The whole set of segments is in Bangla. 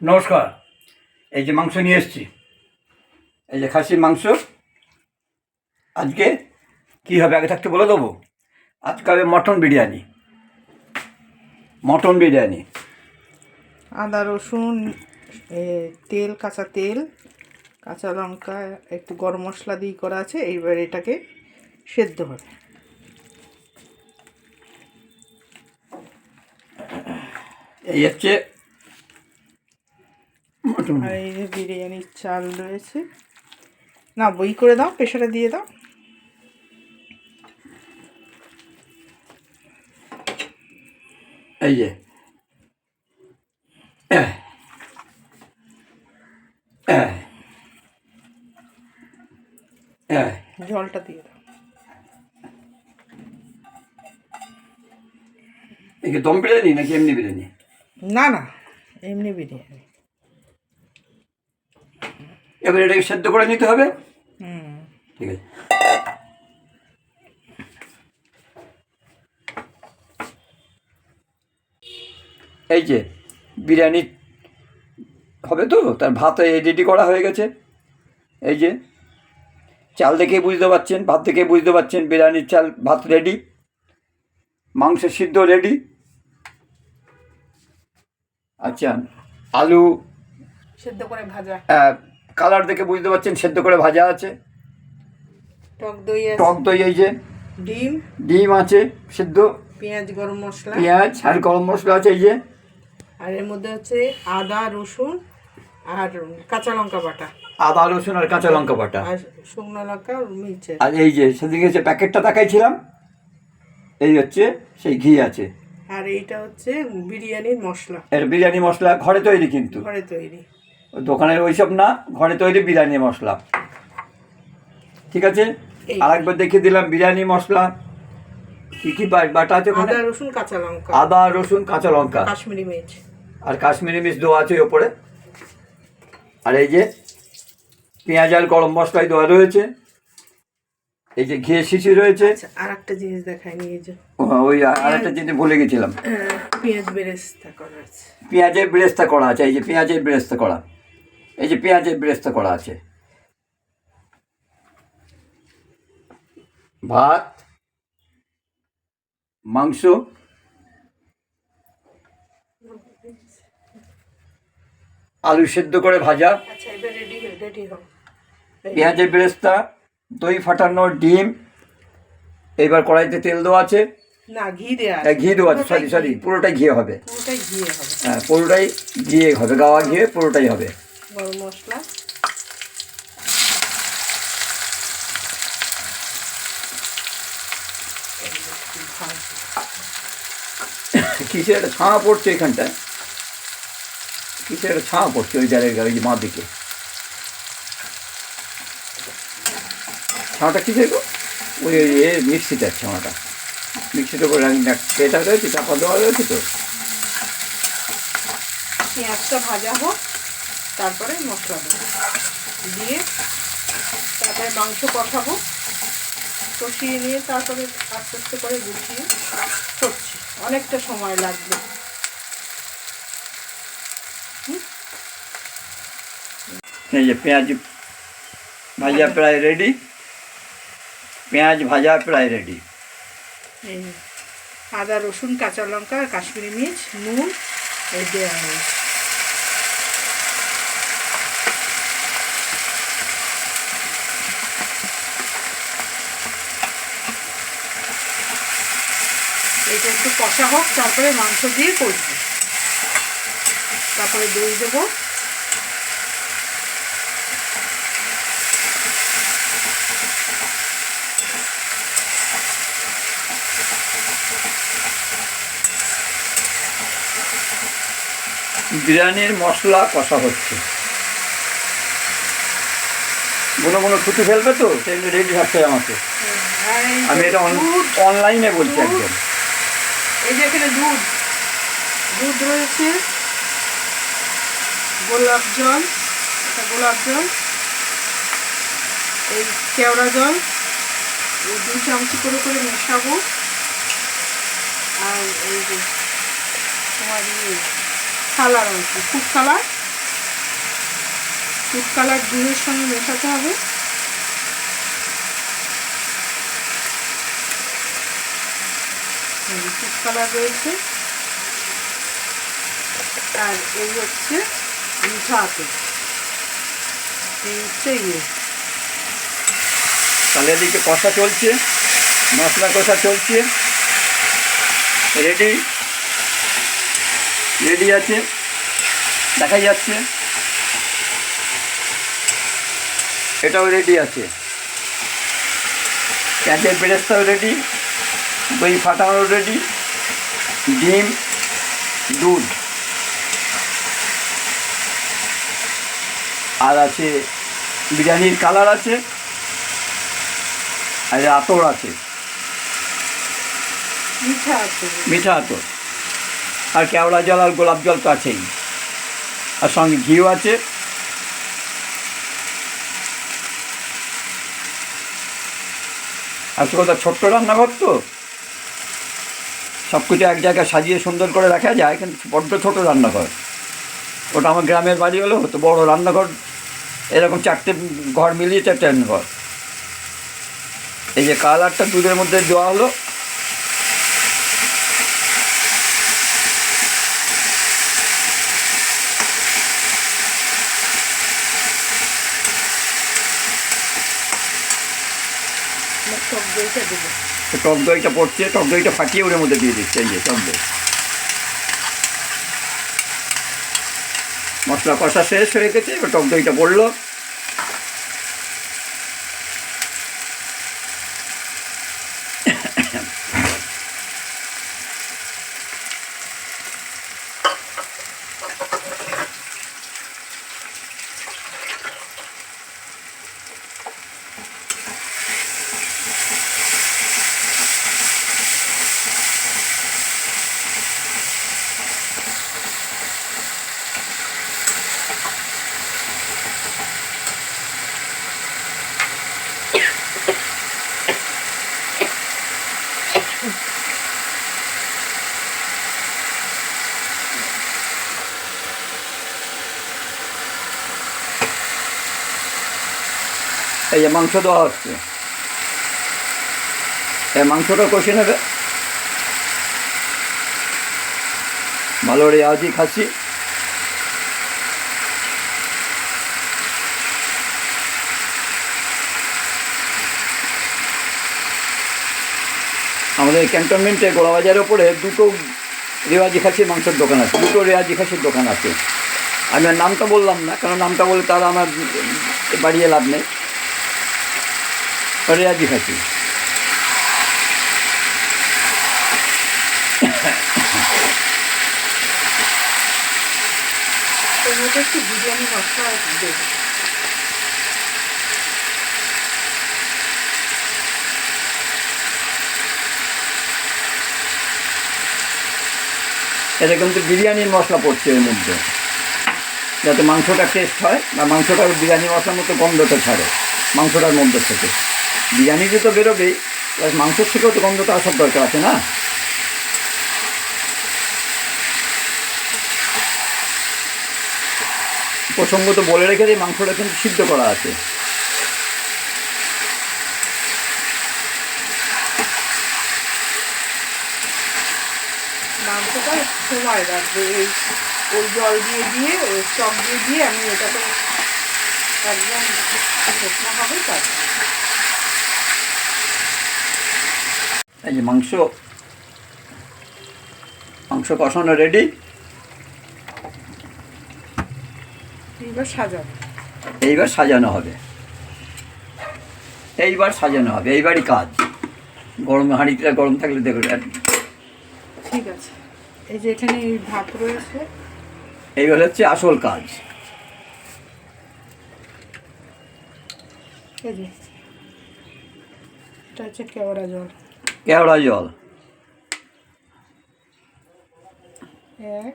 নমস্কার। এই যে মাংস নিয়ে এসেছি। এই যে খাসির মাংস। আজকে কী হবে আগে থাকতে বলে দেবো? আজকে হবে মটন বিরিয়ানি। মটন বিরিয়ানি। আদা রসুন তেল কাঁচা তেল কাঁচা লঙ্কা একটু গরম মশলা দিয়ে করা আছে এইবার এটাকে সেদ্ধ হবে। এই হচ্ছে আর এই যে বিরিয়ানির চাল রয়েছে। না বই করে দাও প্রেশারে দিয়ে দাও। এই যে। জলটা দিয়ে দাও। দম বিরিয়ানি নাকি এমনি বিরিয়ানি? না না এমনি বিরিয়ানি। এবার এটাকে সেদ্ধ করে নিতে হবে। হুম। ঠিক আছে। এই যে বিরিয়ানি হবে তো? তার ভাত রেডি করা হয়ে গেছে। এই যে চাল দেখে বুঝতে পারছেন ভাত দেখে বুঝতে পারছেন বিরিয়ানির চাল ভাত রেডি মাংস সিদ্ধ রেডি আচ্ছা আলু সেদ্ধ করে ভাজা। কালার দেখে বুঝতে পারছেন সেদ্ধ করে ভাজা আছে। টক দই আছে। টক দই এই যে। ডিম। ডিম আছে সেদ্ধ। পেঁয়াজ গরম মশলা। পেঁয়াজ আর গরম মশলা আছে এই যে। আর এর মধ্যে হচ্ছে আদা রসুন আর কাঁচা লঙ্কা বাটা। আদা রসুন আর কাঁচা লঙ্কা বাটা। আর শুকনো লঙ্কা আর মির্চে। আর এই যে সেদিকে যে প্যাকেটটা দেখাইছিলাম এই হচ্ছে সেই ঘি আছে। আর এইটা হচ্ছে বিরিয়ানির মশলা। এর বিরিয়ানি মশলা ঘরে তৈরি কিন্তু। ঘরে তৈরি। দোকানের ওইসব না ঘরে তৈরি বিরিয়ানি মশলা। ঠিক আছে। আরেকবার দেখিয়ে দিলাম বিরিয়ানি মশলা। কি কি বাটা আছে ওখানে? আদা রসুন কাঁচা লঙ্কা। আদা রসুন কাঁচা লঙ্কা। কাশ্মীরি মির্চ। আর কাশ্মীরি মির্চ দেওয়া আছে ওপরে। আর এই যে পেঁয়াজ আর গরম মশলাই দেওয়া রয়েছে। এই যে ঘিয়ে শিশি রয়েছে। আচ্ছা আর একটা জিনিস দেখাই নিয়ে যে। ওই আর একটা জিনিস ভুলে গেছিলাম। পেঁয়াজ বেরেস্তা করা আছে। পেঁয়াজের ব্রেস্তা করা আছে এই যে পেঁয়াজের ব্রেস্তা করা। এই যে পেঁয়াজের ব্রেস্তা করা আছে। ভাত মাংস আলু সেদ্ধ করে ভাজা আচ্ছা এবার পেঁয়াজের ব্রেস্তা দই ফাটানো ডিম এইবার কড়াইতে তেল দেওয়া আছে। না ঘি দেওয়া হ্যাঁ, ঘি দেওয়া আছে সরি সরি পুরোটাই ঘিয়ে হবে। পুরোটাই ঘি হবে। হ্যাঁ পুরোটাই ঘিয়ে হবে গাওয়া ঘিয়ে পুরোটাই হবে। গরম মশলা। কিসের একটা ছাঁ পড়ছে এখানটায়? কিসের একটা ছাঁ পড়ছে ওই জায়গায় ওই যে মা দিকে? ছাঁটা কিসের গো? ওই এ মিক্সিটার ছাঁটা মিক্সিটার উপরে এটা রয়েছে চাপা দেওয়া রয়েছে তো? পেঁয়াজটা ভাজা হোক। তারপরে মশলা দেবো। দিয়ে তারপরে মাংস কষাবো। কষিয়ে নিয়ে তারপরে আস্তে আস্তে করে গুছিয়ে করছি অনেকটা সময় লাগবে। এই যে পেঁয়াজ ভাজা প্রায় রেডি। পেঁয়াজ ভাজা প্রায় রেডি। আদা রসুন কাঁচা লঙ্কা আর কাশ্মীরি মির্চ নুন এই দেওয়া হয়েছে এটা একটু কষা হোক তারপরে মাংস দিয়ে করব। তারপরে দই দেবো। বিরিয়ানির মশলা কষা হচ্ছে। কোনো কোনো ছুটি ফেলবে তো সেই রেডি থাকতে আমাকে। আমি এটা অনলাইনে বলছি একদম। এই যে এখানে দুধ। দুধ রয়েছে। গোলাপ জল এটা গোলাপ জল, এই কেওড়া জল। এই দুই চামচি করে করে মেশাবো। আর এই যে তোমার ইয়ে কালার আছে ফুড কালার। ফুড কালার দুধের সঙ্গে মেশাতে হবে। ফুড কালার রয়েছে। আর এই হচ্ছে মিঠা আপেল এই হচ্ছে ইয়ে তাহলে এদিকে কষা চলছে, মশলা কষা চলছে। রেডি রেডি আছে? দেখা যাচ্ছে। এটাও রেডি আছে। পেঁয়াজের বেরেস্তাও রেডি দই ফাটানো রেডি ডিম দুধ। আর আছে বিরিয়ানির কালার আছে আর আতর আছে। মিঠা আতর। আর কেওড়া জল আর গোলাপ জল তো আছেই। আর সঙ্গে ঘিও আছে। আসলে কথা ছোট্ট রান্নাঘর তো? সব কিছু এক জায়গায় সাজিয়ে সুন্দর করে রাখা যায়, কিন্তু বড্ড ছোটো রান্নাঘর। ওটা আমার গ্রামের বাড়ি হলো তো বড় রান্নাঘর, এরকম চারটে ঘর মিলিয়ে চারটে রান্নাঘর। এই যে কালারটা দুধের মধ্যে দেওয়া হলো। টক দইটা দেবো। টক দইটা পড়ছে, টক দইটা ফাটিয়ে ওর মধ্যে দিয়ে দিচ্ছে, এই যে টক দই। মশলা কষা শেষ হয়ে গেছে, এবার টক দইটা পড়ল। এই যে মাংস দেওয়া হচ্ছে। এই মাংসটা কষে নেবে। ভালো রেয়াজি খাসি আমাদের ক্যান্টনমেন্টে গোলাবাজারের ওপরে দুটো রেওয়াজি খাসির মাংসের দোকান আছে, দুটো রেওয়াজি খাসির দোকান আছে। আমি নামটা বললাম না কারণ নামটা বলে তারা আমার বাড়িয়ে লাভ নেই। রেয়াজি মধ্যে একটু মশলা এটা কিন্তু বিরিয়ানির মশলা পড়ছে এর মধ্যে। যাতে মাংসটা টেস্ট হয়, বা মাংসটা বিরিয়ানি মশলার মতো গন্ধটা ছাড়ে, মাংসটার মধ্যে থেকে। বিরিয়ানিতে তো বেরোবেই প্লাস মাংসের থেকেও তো গন্ধটা আসার দরকার আছে না? প্রসঙ্গত বলে রেখে দিই, মাংসটা কিন্তু সিদ্ধ করা আছে। মাংসটা সময় লাগবে, এই ওই জল দিয়ে দিয়ে ওই চক দিয়ে দিয়ে আমি এটাকে একদম শুকনো হবে তারপর এই যে মাংস মাংস কষানো রেডি এইবার সাজাবো। এইবার সাজানো হবে। এইবার সাজানো হবে এইবারই কাজ। গরম হাঁড়িটা গরম থাকলে দেখো ঠিক আছে। এই যে এখানে ভাত রয়েছে। এইবার হচ্ছে আসল কাজ। এই যে এটা হচ্ছে কেওড়া জল। কেওড়া জল? এক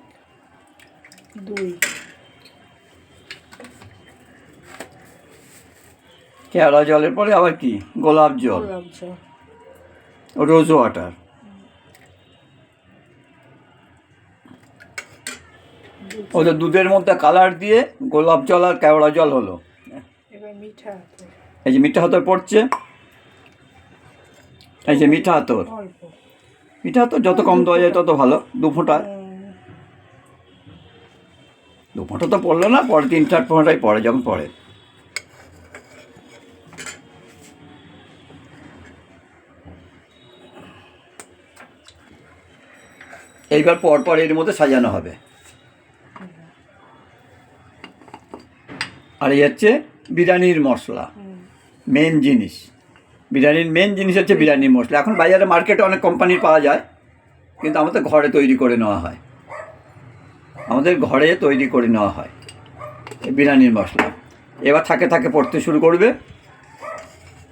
দুই। কেওড়া জলের পরে আবার কি? গোলাপ জল। Rose water. ওদের দুধের মধ্যে কালার দিয়ে গোলাপ জল আর কেওড়া জল হলো। মিঠা এই যে মিঠা হাতর পড়ছে। এই যে মিঠা অল্প মিঠা হাতর যত কম দেওয়া যায় তত ভালো, দু ফোঁটা। দু ফোঁটা তো পড়ল না, পরে তিন চার ফোঁটাই পড়ে যখন পড়ে। এইবার পর পর এর মধ্যে সাজানো হবে। আর এই হচ্ছে বিরিয়ানির মশলা মেন জিনিস। বিরিয়ানির মেন জিনিস হচ্ছে বিরিয়ানির মশলা। এখন বাজারে মার্কেটে অনেক কোম্পানির পাওয়া যায়, কিন্তু আমাদের ঘরে তৈরি করে নেওয়া হয়। আমাদের ঘরে তৈরি করে নেওয়া হয় এই বিরিয়ানির মশলা। এবার থাকে থাকে পড়তে শুরু করবে।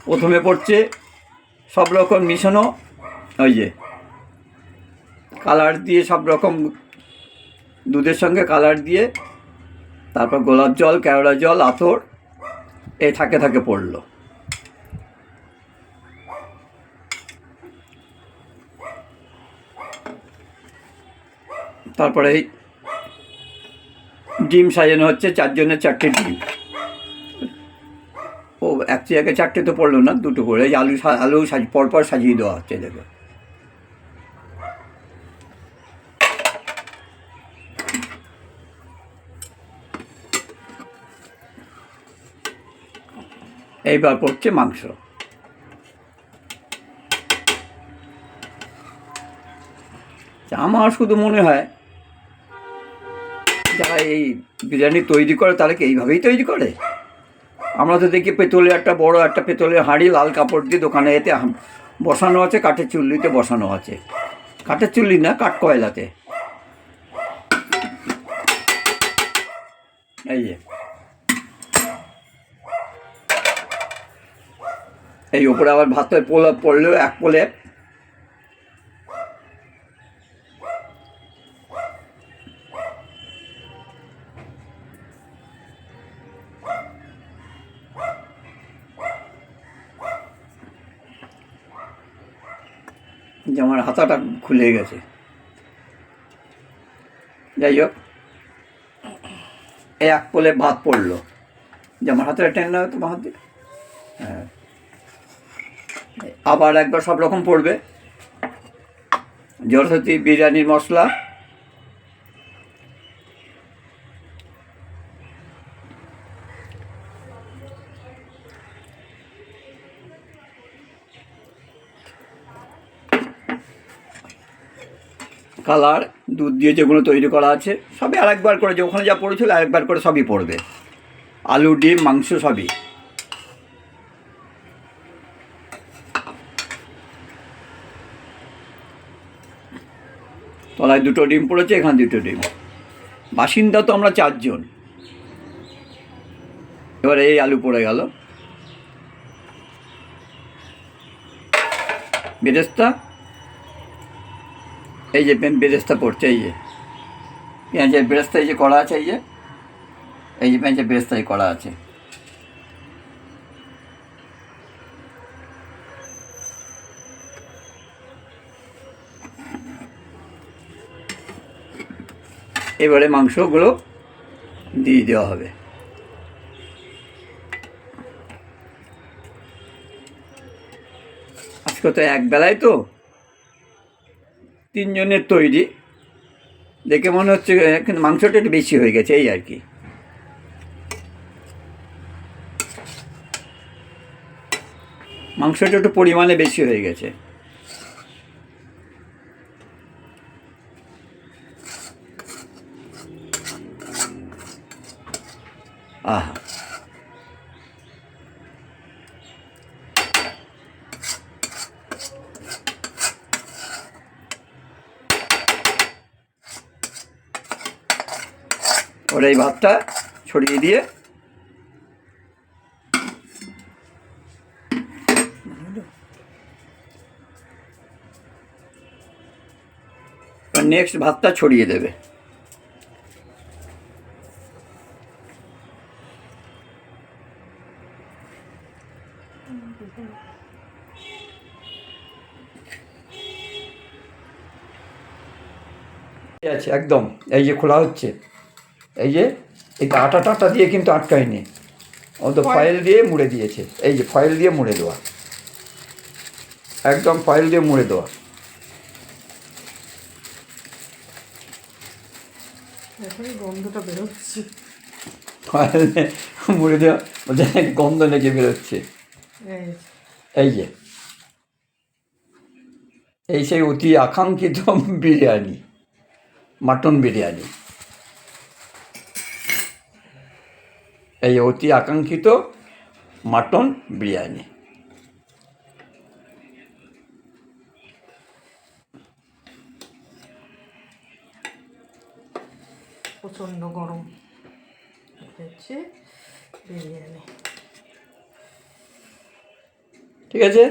প্রথমে পড়ছে সব রকম মিশানো, ওই যে কালার দিয়ে সব রকম দুধের সঙ্গে কালার দিয়ে, তারপর গোলাপ জল, কেওড়া জল, আতর, এই থাকে থাকে পড়ল। তারপরে ডিম সাজানো হচ্ছে, চারজনের চারটে ডিম। ও এক জায়গায় চারটে তো পড়ল না, দুটো করে এই আলু আলু সাজ পরপর সাজিয়ে দেওয়া হচ্ছে, দেখো। এইবার পড়ছে মাংস। আমার শুধু মনে হয় এই বিরিয়ানি তৈরি করে তারা কি এইভাবেই তৈরি করে? আমরা তো দেখি পেতলের একটা বড় একটা পেতলের হাঁড়ি, লাল কাপড় দিয়ে দোকানে এতে বসানো আছে, কাঠের চুল্লিতে বসানো আছে। কাঠের চুল্লি না, কাঠ কয়লাতে। এই যে। এই উপরে আবার ভাতের পোলা পড়লেও এক পোলে যে আমার হাতাটা খুলে গেছে। যাই হোক এক পোলে ভাত পড়ল। যে আমার হাতে টেনে নেওয়া তোমার হাত? হ্যাঁ। আবার একবার সব রকম পড়বে। জরসতী বিরিয়ানির মশলা কালার, দুধ দিয়ে যেগুলো তৈরি করা আছে, সবই আরেকবার করে যে ওখানে যা পড়েছিল আরেকবার করে সবই পড়বে। আলু, ডিম, মাংস সবই। তলায় দুটো ডিম পড়েছে, এখানে দুটো ডিম। বাসিন্দা তো আমরা চারজন। এবার এই আলু পড়ে গেল। বেরেস্তা এই যে বেরেস্তা পড়ছে, এই যে। পেঁয়াজের বেরেস্তা, এই যে করা আছে, এই যে। এই যে পেঁয়াজের বেরেস্তাই করা আছে। এবারে মাংসগুলো দিয়ে দেওয়া হবে। আজকে তো এক বেলায় তো তিনজনের তৈরি। দেখে মনে হচ্ছে কিন্তু মাংসটা একটু বেশি হয়ে গেছে, এই আর কি। মাংসটা একটু পরিমাণে বেশি হয়ে গেছে। আহা। ওর এই ভাতটা ছড়িয়ে দিয়ে নেক্সট ভাতটা ছড়িয়ে দেবে। আছে, একদম, এই যে খোলা হচ্ছে। এই যে এই আটা টাটা দিয়ে কিন্তু আটকায়নি। ও তো ফয়েল- দিয়ে মুড়ে দিয়েছে। এই যে ফয়েল দিয়ে মুড়ে দেওয়া। একদম ফয়েল দিয়ে মুড়ে দেওয়া। গন্ধটা বেরোচ্ছে। ফয়েল মুড়ে দেওয়া বলছে গন্ধ লেগে বেরোচ্ছে। এই যে। এই সেই অতি আকাঙ্ক্ষিত বিরিয়ানি মাটন বিরিয়ানি। এই অতি আকাঙ্ক্ষিত মাটন বিরিয়ানি। প্রচণ্ড গরম হচ্ছে বিরিয়ানি। ঠিক আছে?